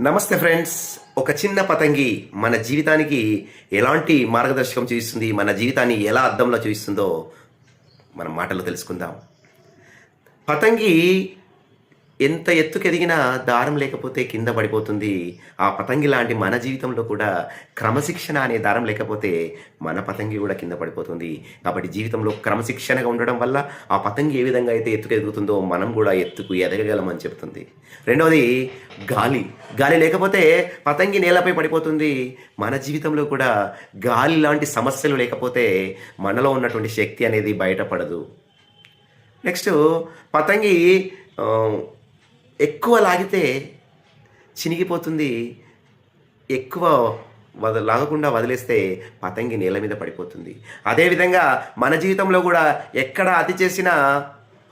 నమస్తే ఫ్రెండ్స్. ఒక చిన్న పతంగి మన జీవితానికి ఎలాంటి మార్గదర్శకం చూపిస్తుంది? మన జీవితాన్ని ఎలా అద్దంలో చూపిస్తుందో మన మాటలు తెలుసుకుందాం. పతంగి ఎంత ఎత్తుకెదిగినా దారం లేకపోతే కింద పడిపోతుంది. ఆ పతంగి లాంటి మన జీవితంలో కూడా క్రమశిక్షణ అనే దారం లేకపోతే మన పతంగి కూడా కింద పడిపోతుంది. కాబట్టి జీవితంలో క్రమశిక్షణగా ఉండడం వల్ల ఆ పతంగి ఏ విధంగా అయితే ఎత్తుకు ఎదుగుతుందో మనం కూడా ఎత్తుకు ఎదగగలమని చెప్తుంది రెండవది గాలి. గాలి లేకపోతే పతంగి నేలపై పడిపోతుంది. మన జీవితంలో కూడా గాలి లాంటి సమస్యలు లేకపోతే మనలో ఉన్నటువంటి శక్తి అనేది బయటపడదు. నెక్స్ట్ పతంగి ఎక్కువ లాగితే చినిగిపోతుంది. ఎక్కువ వద లాగకుండా వదిలేస్తే పతంగి నేల మీద పడిపోతుంది. అదేవిధంగా మన జీవితంలో కూడా ఎక్కడ అతి చేసినా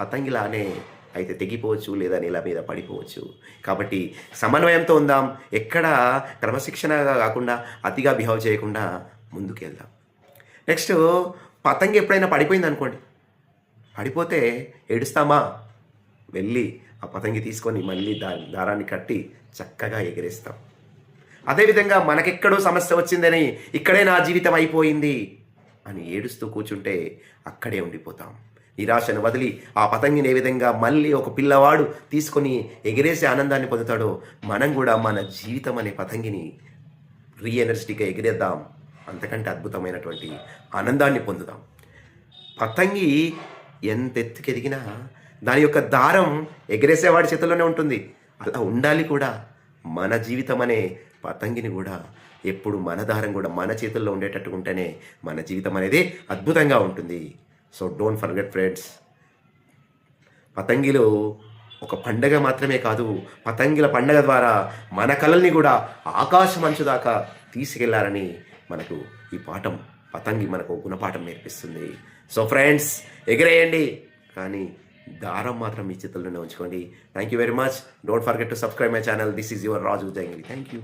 పతంగిలానే అయితే తెగిపోవచ్చు లేదా నేల మీద పడిపోవచ్చు. కాబట్టి సమన్వయంతో ఉందాం. ఎక్కడ క్రమశిక్షణగా కాకుండా అతిగా బిహేవ్ చేయకుండా ముందుకు వెళ్దాం నెక్స్ట్ పతంగి ఎప్పుడైనా పడిపోయింది అనుకోండి పడిపోతే ఏడుస్తామా? వెళ్ళి ఆ పతంగి తీసుకొని మళ్ళీ దా దారాన్ని కట్టి చక్కగా ఎగిరేస్తాం. అదేవిధంగా మనకెక్కడో సమస్య వచ్చిందని ఇక్కడే నా జీవితం అయిపోయింది అని ఏడుస్తూ కూర్చుంటే అక్కడే ఉండిపోతాం. నిరాశను వదిలి ఆ పతంగిని ఏ విధంగా మళ్ళీ ఒక పిల్లవాడు తీసుకొని ఎగిరేసే ఆనందాన్ని పొందుతాడో మనం కూడా మన జీవితం అనే పతంగిని రీ ఎగిరేద్దాం. అంతకంటే అద్భుతమైనటువంటి ఆనందాన్ని పొందుదాం. పతంగి ఎంత ఎత్తుకెదిగినా దాని యొక్క దారం ఎగరేసేవాడి చేతిలోనే ఉంటుంది. అలా ఉండాలి కూడా. మన జీవితం అనే పతంగిని కూడా ఎప్పుడు మన దారం కూడా మన చేతుల్లో ఉండేటట్టు ఉంటేనే మన జీవితం అనేది అద్భుతంగా ఉంటుంది. సో డోంట్ ఫర్గెట్ ఫ్రెండ్స్ పతంగిలు ఒక పండగ మాత్రమే కాదు పతంగిల పండగ ద్వారా మన కళల్ని కూడా ఆకాశం అంచు దాకా తీసుకెళ్ళారని మనకు ఈ పాఠం పతంగి మనకు గుణపాఠం నేర్పిస్తుంది. సో ఫ్రెండ్స్ ఎగిరేయండి. కానీ దారం మాత్రం మీ చిత్రంలోనే ఉంచుకోండి. Thank you very much don't forget to subscribe my channel this is your Raju Jangili thank you